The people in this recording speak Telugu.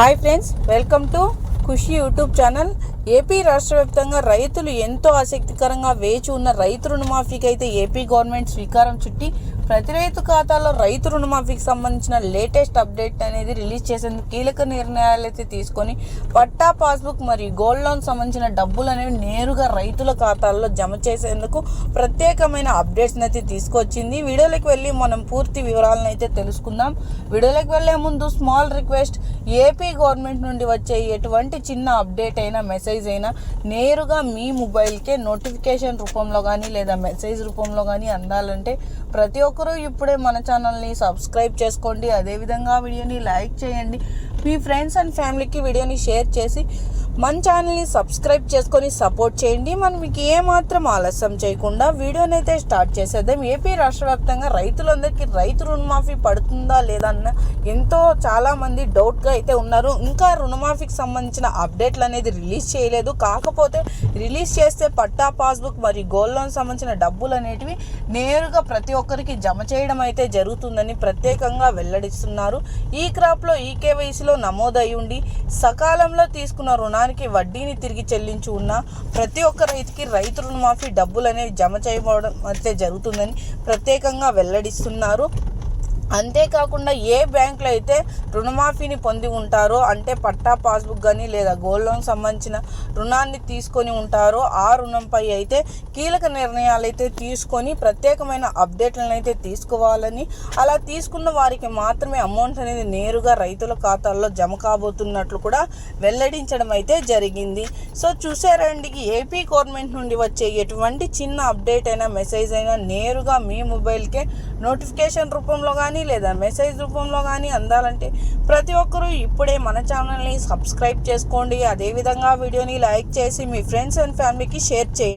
Hi friends welcome to Khushi YouTube channel. AP రాష్ట్ర వ్యాప్తంగా రైతులు ఎంతో ఆసక్తికరంగా వేచి ఉన్న రైతు రుణమాఫీకి అయితే ఏపీ గవర్నమెంట్ శ్రీకారం చుట్టి ప్రతి రైతు ఖాతాలో రైతు రుణమాఫీకి సంబంధించిన లేటెస్ట్ అప్డేట్ అనేది రిలీజ్ చేసేందుకు కీలక నిర్ణయాలు అయితే తీసుకొని పట్టా పాస్బుక్ మరియు గోల్డ్ లోన్ సంబంధించిన డబ్బులు అనేవి నేరుగా రైతుల ఖాతాల్లో జమ చేసేందుకు ప్రత్యేకమైన అప్డేట్స్ని అయితే తీసుకొచ్చింది. వీడియోలోకి వెళ్ళి మనం పూర్తి వివరాలను అయితే తెలుసుకుందాం. వీడియోలోకి వెళ్ళే ముందు స్మాల్ రిక్వెస్ట్ ఏపీ గవర్నమెంట్ నుండి వచ్చే ఎటువంటి చిన్న అప్డేట్ అయినా మెసేజ్ అయినా నేరుగా మీ మొబైల్కే నోటిఫికేషన్ రూపంలో కానీ లేదా మెసేజ్ రూపంలో కానీ అందాలంటే ప్రతి ఒక్క ఒక్కరూ ఇప్పుడే మన ఛానల్ని సబ్స్క్రైబ్ చేసుకోండి. అదేవిధంగా వీడియోని లైక్ చేయండి. మీ ఫ్రెండ్స్ అండ్ ఫ్యామిలీకి వీడియోని షేర్ చేసి మన ఛానల్ని సబ్స్క్రైబ్ చేసుకొని సపోర్ట్ చేయండి. మనం మీకు ఏమాత్రం ఆలస్యం చేయకుండా వీడియోని అయితే స్టార్ట్ చేసేద్దాం. ఏపీ రాష్ట్ర వ్యాప్తంగా రైతులందరికీ రైతు రుణమాఫీ పడుతుందా లేదా అన్న ఎంతో చాలామంది డౌట్గా అయితే ఉన్నారు. ఇంకా రుణమాఫీకి సంబంధించిన అప్డేట్లు అనేది రిలీజ్ చేయలేదు. కాకపోతే రిలీజ్ చేస్తే పట్టా పాస్బుక్ మరియు గోల్డ్ లోన్ సంబంధించిన డబ్బులు అనేటివి నేరుగా ప్రతి ఒక్కరికి జమ చేయడం అయితే జరుగుతుందని ప్రత్యేకంగా వెల్లడిస్తున్నారు. ఈ క్రాప్లో ఈ కేవైసీలో నమోదయ్యుండి సకాలంలో తీసుకున్న రుణానికి వడ్డీని తిరిగి చెల్లించి ఉన్న ప్రతి ఒక్క రైతుకి రైతు రుణమాఫీ డబ్బులు అనేవి జమ చేయబడడం అయితే జరుగుతుందని ప్రత్యేకంగా వెల్లడిస్తున్నారు. అంతేకాకుండా ఏ బ్యాంకులో అయితే రుణమాఫీని పొంది ఉంటారో అంటే పట్టా పాస్బుక్ కానీ లేదా గోల్డ్ లోన్ సంబంధించిన రుణాన్ని తీసుకొని ఉంటారో ఆ రుణంపై అయితే కీలక నిర్ణయాలు అయితే తీసుకొని ప్రత్యేకమైన అప్డేట్లను అయితే తీసుకోవాలని అలా తీసుకున్న వారికి మాత్రమే అమౌంట్ అనేది నేరుగా రైతుల ఖాతాల్లో జమ కాబోతున్నట్లు కూడా వెల్లడించడం అయితే జరిగింది. సో చూసారండి ఏపీ గవర్నమెంట్ నుండి వచ్చే ఎటువంటి చిన్న అప్డేట్ అయినా మెసేజ్ అయినా నేరుగా మీ మొబైల్కే నోటిఫికేషన్ రూపంలో కానీ కానీ లేదా మెసేజ్ రూపంలో కానీ అందాలంటే ప్రతి ఒక్కరూ ఇప్పుడే మన ఛానల్ని సబ్స్క్రైబ్ చేసుకోండి. అదేవిధంగా వీడియోని లైక్ చేసి మీ ఫ్రెండ్స్ అండ్ ఫ్యామిలీకి షేర్ చేయండి.